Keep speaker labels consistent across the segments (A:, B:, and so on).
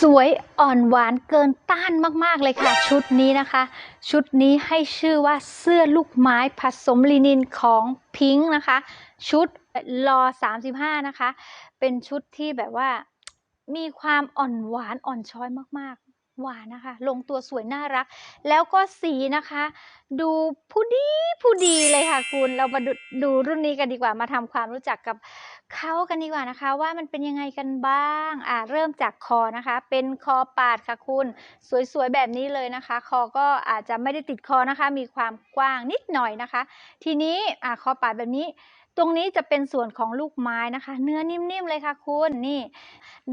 A: สวยอ่อนหวานเกินต้านมาก ๆ เลยค่ะ ชุดนี้นะคะ ชุดนี้ให้ชื่อว่าเสื้อลูกไม้ผสมลินินของพิงค์นะคะ ชุดรอ35 นะคะ เป็นชุดที่แบบว่ามีความอ่อนหวานอ่อนช้อยมาก ๆ หวานนะคะ ลงตัวสวยน่ารัก แล้วก็สีนะคะ ดูผู้ดีผู้ดีเลยค่ะคุณ เรามาดูดูรุ่นนี้กันดีกว่ามาทำความรู้จักกับ เขากันดีกว่านะคะว่ามันเป็นยังไงกันบ้าง อ่าเริ่มจากคอนะคะ เป็นคอปาดค่ะคุณ สวยๆแบบนี้เลยนะคะ คอก็อาจจะไม่ได้ติดคอนะคะ มีความกว้างนิดหน่อยนะคะ ทีนี้อ่าคอปาดแบบนี้ ตรงนี้จะเป็นส่วนของลูกไม้นะคะ เนื้อนิ่มๆเลยค่ะคุณนี่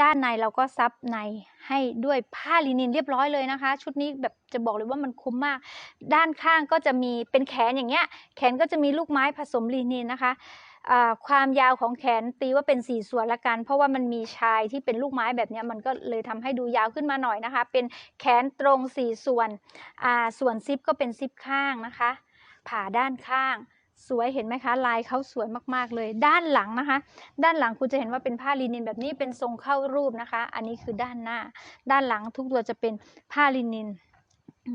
A: ด้านในเราก็ซับในให้ด้วยผ้าลินินเรียบร้อยเลยนะคะ ชุดนี้แบบจะบอกเลยว่ามันคุ้มมาก ด้านข้างก็จะมีเป็นแขนอย่างเงี้ย แขนก็จะมีลูกไม้ผสมลินินนะคะ ความยาวของแขนตีว่าเป็น4ส่วนละกัน เพราะว่ามันมีชายที่เป็นลูกไม้แบบนี้มันก็เลยทำให้ดูยาวขึ้นมาหน่อยนะคะ เป็นแขนตรง4ส่วนส่วนซิปก็เป็นซิปข้างนะคะ ผ่าด้านข้าง สวยเห็นไหมคะ ลายเขาสวยมากๆเลย ด้านหลังนะคะ ด้านหลังคุณจะเห็นว่าเป็นผ้าลินินแบบนี้เป็นทรงเข้ารูปนะคะ อันนี้คือด้านหน้า ด้านหลังทุกตัวจะเป็นผ้าลินิน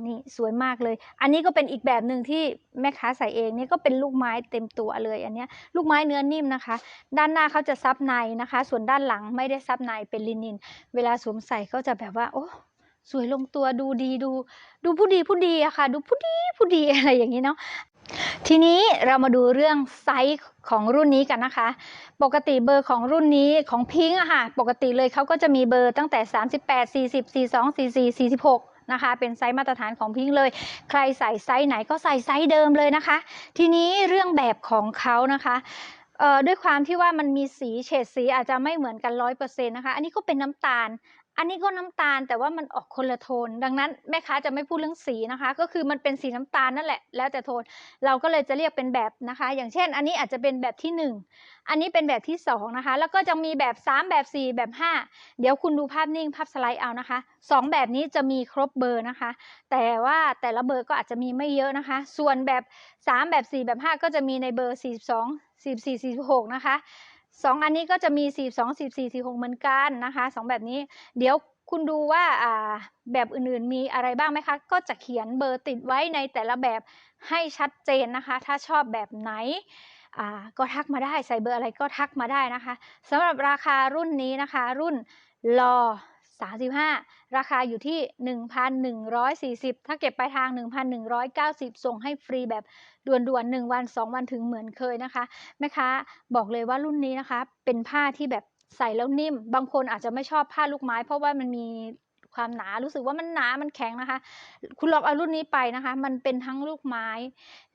A: นี่สวยมากเลย อันนี้ก็เป็นอีกแบบหนึ่งที่แม่ค้าใส่เองนี่ก็เป็นลูกไม้เต็มตัวเลยอันนี้ลูกไม้เนื้อนิ่มนะคะ ด้านหน้าเขาจะซับในนะคะ ส่วนด้านหลังไม่ได้ซับในเป็นลินิน เวลาสวมใส่ก็จะแบบว่า โอ้สวยลงตัวดูดีดู ดูผู้ดีผู้ดีอะค่ะ ดูผู้ดีผู้ดีอะไรอย่างนี้เนาะทีนี้เรามาดูเรื่องไซส์ของรุ่นนี้กันนะคะ ปกติเบอร์ของรุ่นนี้ของพิงค์อะค่ะ ปกติเลยเขาก็จะมีเบอร์ตั้งแต่ 38 40 42 44 46 นะคะ เป็นไซส์มาตรฐานของพิงเลย ใครใส่ไซส์ไหนก็ใส่ไซส์เดิมเลยนะคะ ทีนี้เรื่องแบบของเขานะคะด้วยความที่ว่ามันมีสีเฉดสีอาจจะไม่เหมือนกันร้อยเปอร์เซ็นต์นะคะ อันนี้ก็เป็นน้ำตาล อันนี้ก็น้ำตาล แต่ว่ามันออกคนละโทน ดังนั้นแม่ค้าจะไม่พูดเรื่องสีนะคะ ก็คือมันเป็นสีน้ำตาลนั่นแหละ แล้วแต่โทน เราก็เลยจะเรียกเป็นแบบนะคะ อย่างเช่น อันนี้อาจจะเป็นแบบที่ 1 อันนี้เป็นแบบที่2นะคะ แล้วก็จะมีแบบ 3 แบบ 4 แบบ 5 เดี๋ยวคุณดูภาพนิ่งภาพสไลด์เอานะคะ 2 แบบนี้จะมีครบเบอร์นะคะ แต่ว่าแต่ละเบอร์ก็อาจจะมีไม่เยอะนะคะ ส่วนแบบ 3 แบบ 4 แบบ 5 ก็จะมีในเบอร์ 42 44 46 นะคะ สองอันนี้ก็จะมี42 44 46เหมือนกันนะคะสองแบบนี้ เดี๋ยวคุณดูว่าแบบอื่นๆมีอะไรบ้างไหมคะ ก็จะเขียนเบอร์ติดไว้ในแต่ละแบบให้ชัดเจนนะคะ ถ้าชอบแบบไหนก็ทักมาได้ใส่เบอร์อะไรก็ทักมาได้นะคะสำหรับราคารุ่นนี้นะคะ รุ่นรอ 35 ราคาอยู่ที่ 1,140 ถ้าเก็บปลายทาง 1,190 ส่งให้ฟรีแบบด่วนๆ1วัน 2 วันถึงเหมือนเคยนะคะแม่ค้าบอกเลยว่ารุ่นนี้นะคะ เป็นผ้าที่แบบใส่แล้วนิ่ม บางคนอาจจะไม่ชอบผ้าลูกไม้ เพราะว่ามันมีความหนา รู้สึกว่ามันหนา มันแข็งนะคะ คุณลองเอารุ่นนี้ไปนะคะ มันเป็นทั้งลูกไม้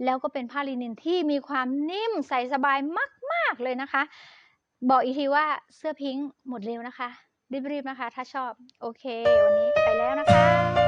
A: แล้วก็เป็นผ้าลินินที่มีความนิ่มใส่สบายมาก ๆ เลยนะคะ บอกอีกทีว่าเสื้อพิงค์หมดเร็วนะคะ รีบๆนะคะ ถ้าชอบ โอเค วันนี้ไปแล้วนะคะ